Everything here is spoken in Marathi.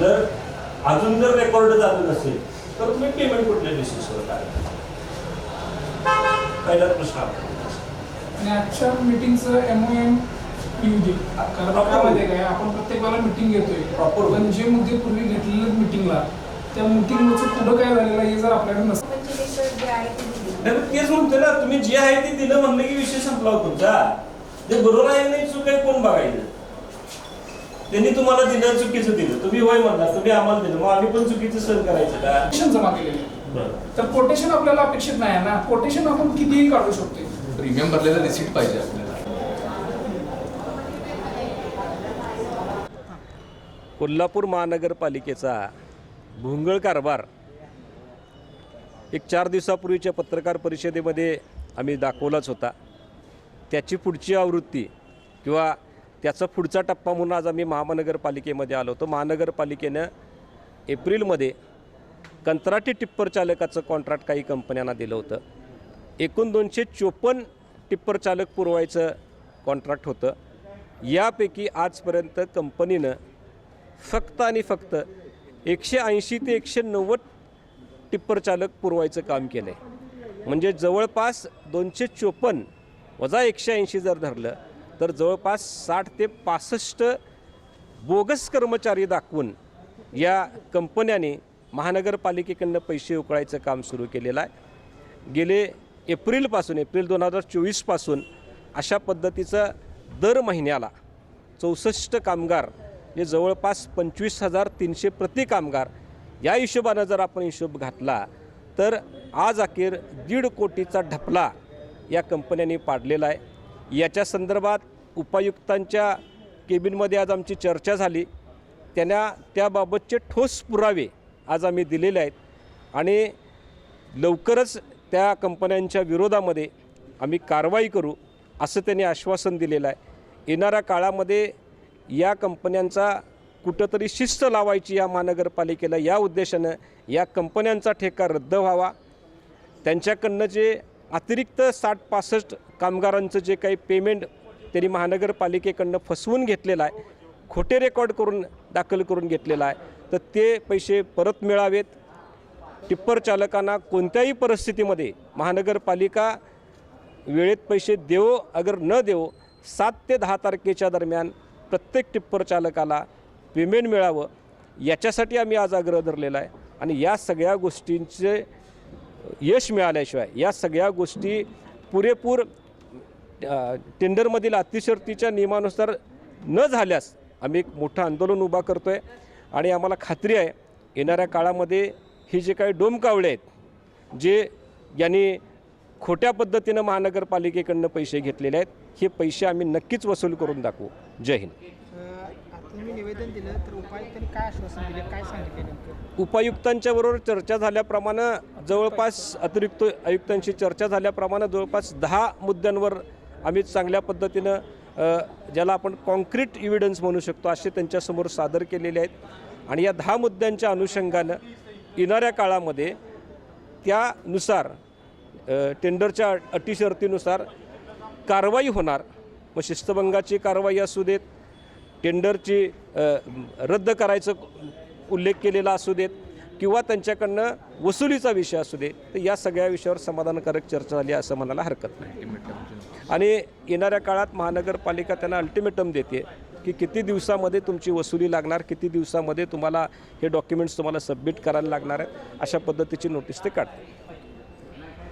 जर अजून जर रेकॉर्ड झालं नसेल तर तुम्ही पेमेंट कुठल्या बेसिसवर करा पहिला प्रश्न. आणि आजच्या मीटिंगचं एम ओ एम येऊ दे कारण काय? आपण प्रत्येक वेळेला मिटिंग घेतोय. Proper. पण जे मुद्दे पूर्वी घेतलेले मिटिंगला त्या मिटिंगचं पुढं काय झालेलं आहे हे जर आपल्याकडे नसतं पंचलेखा जे आहे ते दिली. नाही पण तेच म्हणतोय ना तुम्ही जे आहे ते दिलं म्हणलं की विषय संपला होता. तुमचा जे बरोबर आहे नाही चूक आहे कोण बघायचं? त्यांनी तुम्हाला दिलं चुकीचं दिलं. तुम्ही होय म्हणला तुम्ही आम्हाला दिलं. मग आम्ही पण चुकीचं सहन करायचं का? कोटेशन जमा केलेले. तर कोटेशन आपल्याला अपेक्षित नाही आहे ना. कोटेशन आपण कितीही काढू शकतो प्रीमियम भरलेलं रिसिट पाहिजे आपल्याला. कोल्हापूर महानगरपालिकेचा भोंगळ कारभार एक चार दिवसापूर्वीच्या पत्रकार परिषदेमध्ये आम्ही दाखवलाच होता. त्याची पुढची आवृत्ती किंवा त्याचा पुढचा टप्पा म्हणून आज आम्ही महानगरपालिकेमध्ये आलो. होतो महानगरपालिकेनं एप्रिलमध्ये कंत्राटी टिप्पर चालकाचं कॉन्ट्रॅक्ट काही कंपन्यांना दिलं होतं. एकूण दोनशे चोपन्न टिप्पर चालक पुरवायचं कॉन्ट्रॅक्ट होतं. यापैकी आजपर्यंत कंपनीनं फक्त आणि फक्त एकशे ऐंशी ते एकशे नव्वद टिप्पर चालक पुरवायचं काम केलं आहे म्हणजे जवळपास दोनशे चोपन्न वजा एकशे ऐंशी जर धरलं तर जवळपास साठ ते पासष्ट बोगस कर्मचारी दाखवून या कंपन्याने महानगरपालिकेकडनं पैसे उकळायचं काम सुरू केलेलं आहे. गेले एप्रिलपासून एप्रिल दोन हजार चोवीसपासून अशा पद्धतीचं दर महिन्याला चौसष्ट कामगार जे जवळपास पंचवीस हजार तीनशे प्रति कामगार या हिशोबानं जर आपण हिशोब घातला तर आज अखेर दीड कोटीचा ढपला या कंपन्यांनी पाडलेला आहे. याच्या संदर्भात उपायुक्तांच्या केबिनमध्ये आज आमची चर्चा झाली. त्यांना त्याबाबतचे ठोस पुरावे आज आम्ही दिलेले आहेत. आणि लवकरच त्या कंपन्यांच्या विरोधामध्ये आम्ही कारवाई करू असं त्यांनी आश्वासन दिलेलं आहे. येणाऱ्या काळामध्ये या कंपन्यांचा कुठंतरी शिस्त लावायची या महानगरपालिकेला या उद्देशानं या कंपन्यांचा ठेका रद्द व्हावा. त्यांच्याकडनं जे अतिरिक्त साठ पासष्ट कामगारांचं जे काही पेमेंट त्यांनी महानगरपालिकेकडनं फसवून घेतलेलं आहे खोटे रेकॉर्ड करून दाखल करून घेतलेलं आहे तर ते पैसे परत मिळावेत. टिप्पर चालकांना कोणत्याही परिस्थितीमध्ये महानगरपालिका वेळेत पैसे देवो अगर न देवो सात ते दहा तारखेच्या दरम्यान प्रत्येक टिप्पर चालकाला पेमेंट मिळावं याच्यासाठी आम्ही आज आग्रह धरलेला आहे. आणि या सगळ्या गोष्टींचे यश मिळाल्याशिवाय या सगळ्या गोष्टी पुरेपूर टेंडरमधील अतिशर्तीच्या नियमानुसार न झाल्यास आम्ही एक मोठं आंदोलन उभा करतो आहे आणि आम्हाला खात्री आहे येणाऱ्या काळामध्ये हे जे काही डोमकावळे आहेत जे यांनी खोट्या पद्धतीनं महानगरपालिकेकडनं पैसे घेतलेले आहेत हे पैसे आम्ही नक्कीच वसूल करून दाखवू. जय हिंद. तुम्ही निवेदन दिलं तर उपायुक्तांनी काय आश्वासन दिले काय सांगितले उपायुक्तांच्या बरोबर चर्चा झाल्याप्रमाणे जवळपास अतिरिक्त आयुक्तांशी चर्चा झाल्याप्रमाणे जवळपास दहा मुद्द्यांवर आम्ही चांगल्या पद्धतीनं ज्याला आपण कॉन्क्रीट इव्हिडन्स म्हणू शकतो असे त्यांच्यासमोर सादर केलेले आहेत. आणि या दहा मुद्द्यांच्या अनुषंगानं येणाऱ्या काळामध्ये त्यानुसार टेंडरच्या अटी शर्तीनुसार कारवाई होणार. मग शिस्तभंगाची कारवाई असू देत टेंडरची रद्द करायचं उल्लेख केलेला असू देत किंवा त्यांच्याकडनं वसुलीचा विषय असू दे तर या सगळ्या विषयावर समाधानकारक चर्चा झाली असं म्हणायला हरकत नाही. आणि येणाऱ्या काळात महानगरपालिका त्यांना अल्टिमेटम देते की किती दिवसामध्ये तुमची वसुली लागणार किती दिवसामध्ये तुम्हाला हे डॉक्युमेंट्स तुम्हाला सबमिट करायला लागणार आहेत अशा पद्धतीची नोटीस ते काढते